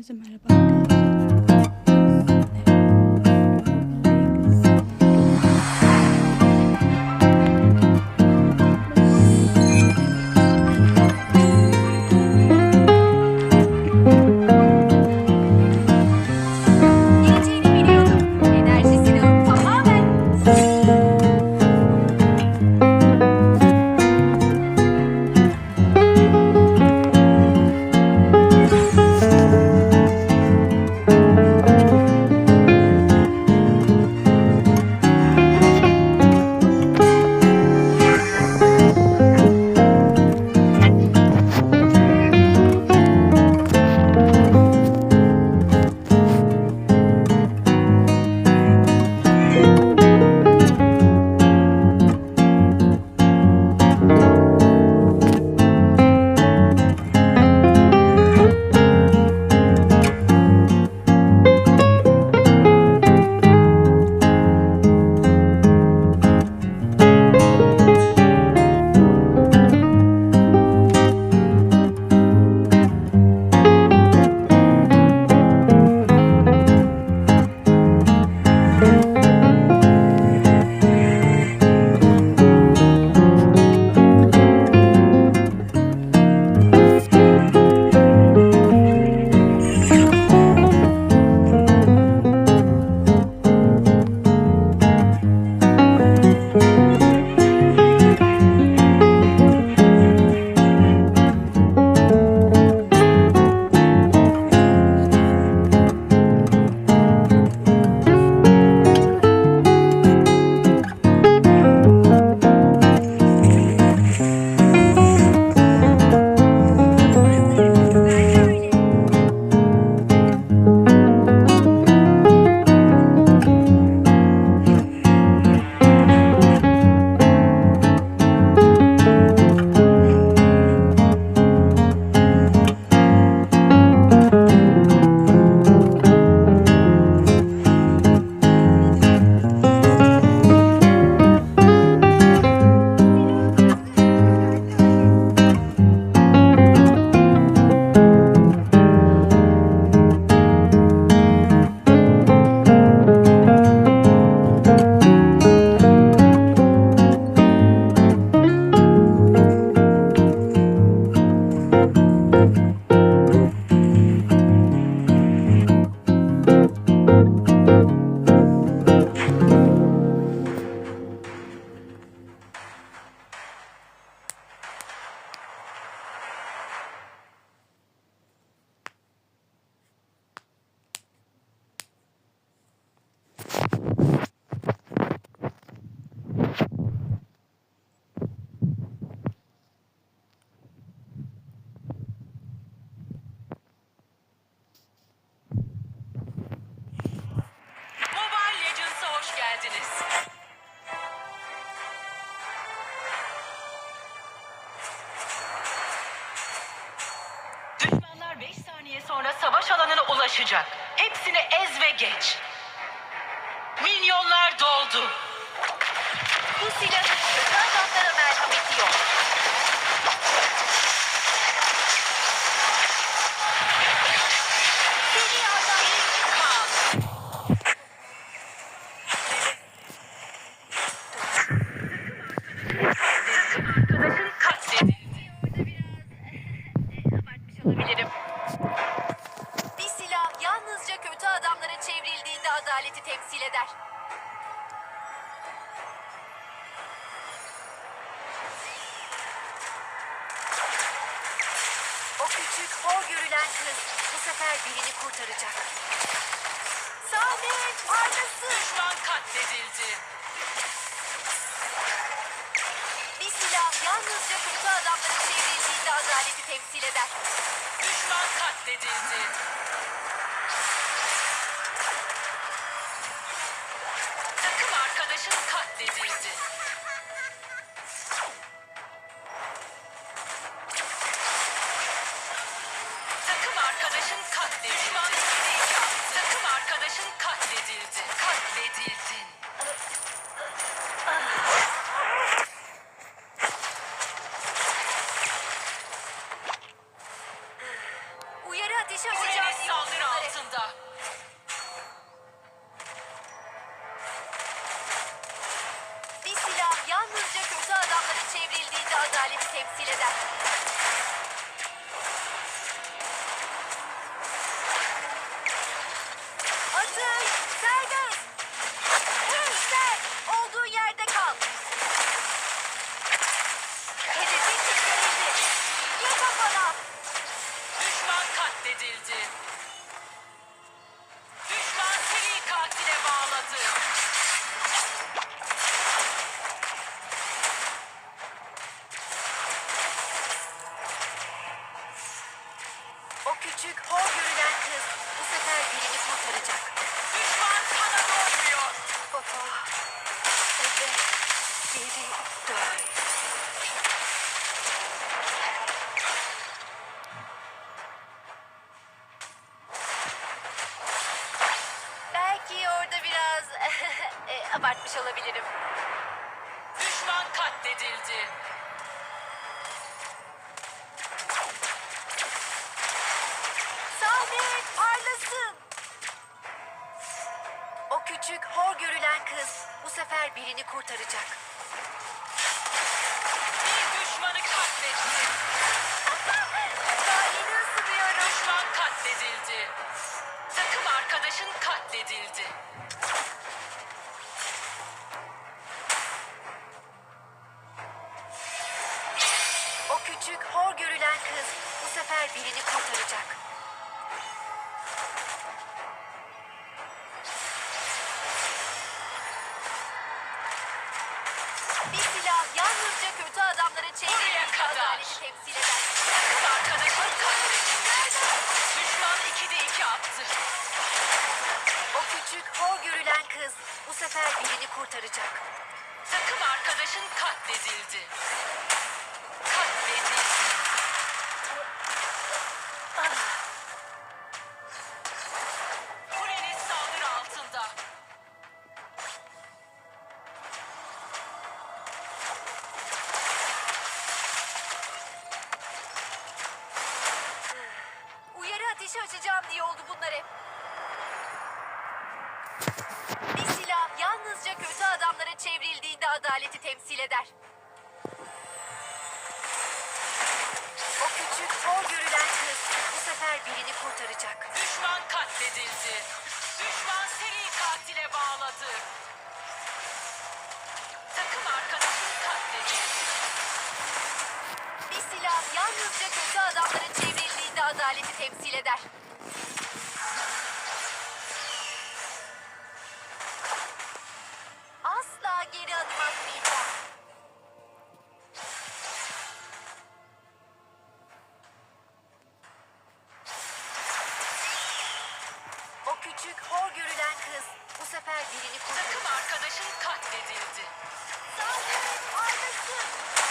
Herkese merhaba arkadaşlar. Ulaşacak. Hepsini ez ve geç. Minyonlar doldu. bu silahın kötü adamlara merhameti yok. Düşman katledildi. Bir silah yalnızca kötü adamlara çevrildiğinde adaleti temsil eder. Düşman katledildi. Takım arkadaşın katledildi. Takım arkadaşın katledildi. Düşman Katledildin. Katledildin. Uyarı ateşi açacağım. Kuleniz saldırı altında. Bir silah yalnızca kötü adamların çevrildiğinde adaleti temsil eder. Abartmış olabilirim. Düşman katledildi. Sahne parlasın. O küçük hor görülen kız bu sefer birini kurtaracak. Bir düşmanı katletti. Daha yeni ısınıyorum. Düşman katledildi. Takım arkadaşın katledildi. Bir silah yalnızca kötü çevirdiği kadar. adaleti temsil eder. Takım arkadaşın katledildi. Düşman 2'de 2 attı. O küçük hor görülen kız bu sefer birini kurtaracak. Takım arkadaşın katledildi. Katledildi. Birini kurtaracak. Düşman katledildi. Düşman seri katile bağladı. Takım arkadaşın katledildi. Bir silah yalnızca kötü adamlara çevrildiğinde adaleti temsil eder. Sefer birini kurtaracak. Takım arkadaşın katledildi. Saldırın, paylaşın.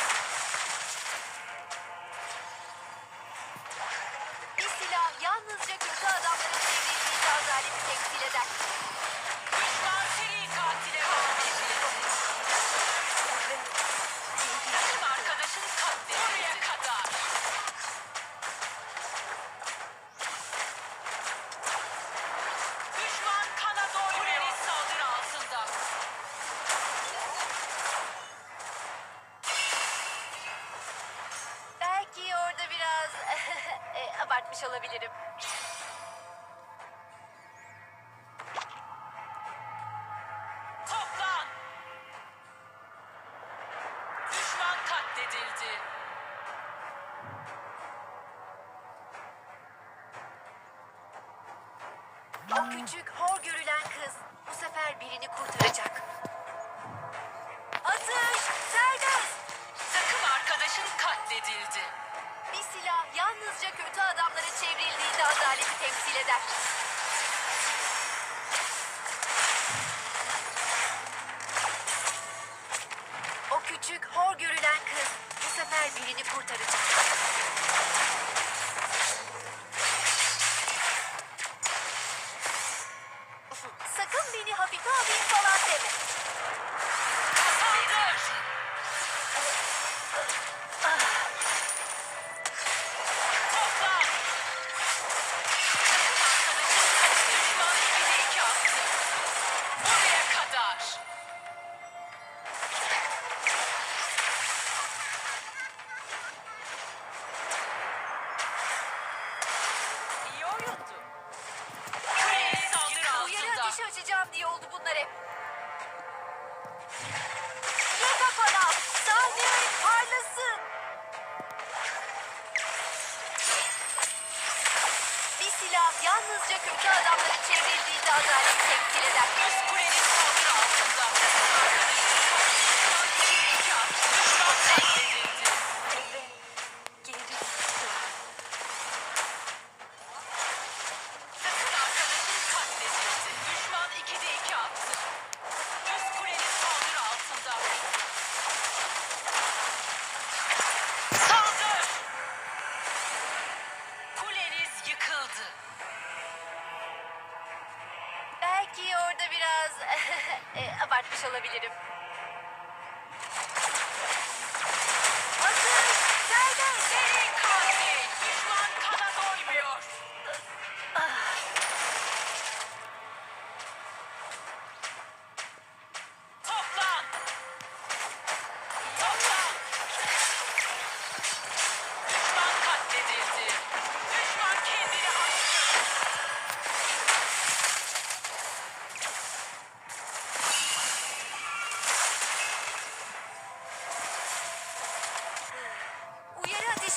Abartmış olabilirim. Toplan. Düşman katledildi. O küçük hor görülen kız bu sefer birini kurtaracak. Atış serbest. Takım arkadaşın katledildi. Bir silah yalnızca kötü çevrildiğinde adaleti temsil eder. O küçük hor görülen kız bu sefer birini kurtaracak. Uyarı altında. ateşi açacağım diye oldu bunlar hep. Ye kafana. Sahne parlasın. Bir silah yalnızca kötü adamların çevrildiğinde adalet temsil eder.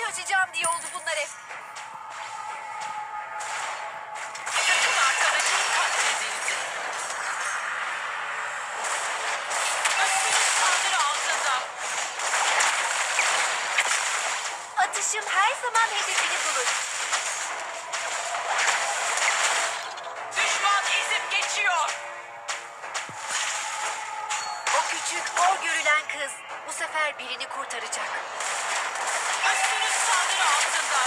Uyarı ateşi açacağım diye oldu bunlar hep. Sefer birini kurtaracak. Üstünüz saldırı altında.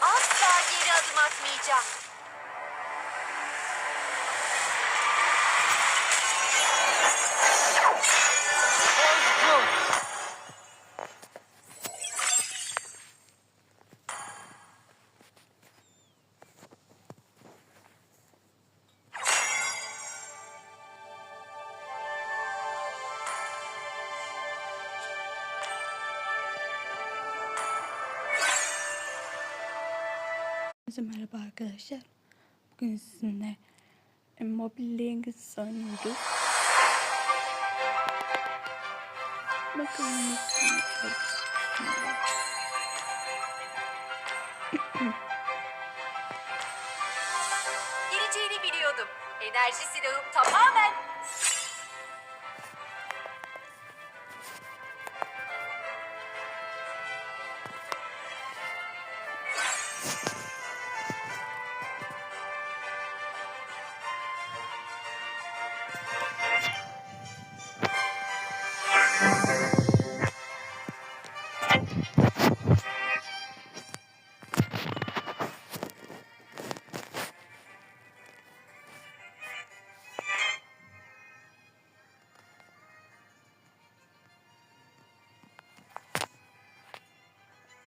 Asla geri adım atmayacağım. Herkese merhaba arkadaşlar. Bugün sizinle e, Mobile Legends oynuyoruz. Bakalım nasıl olacak. Geleceğini biliyordum. Enerji silahım tamamen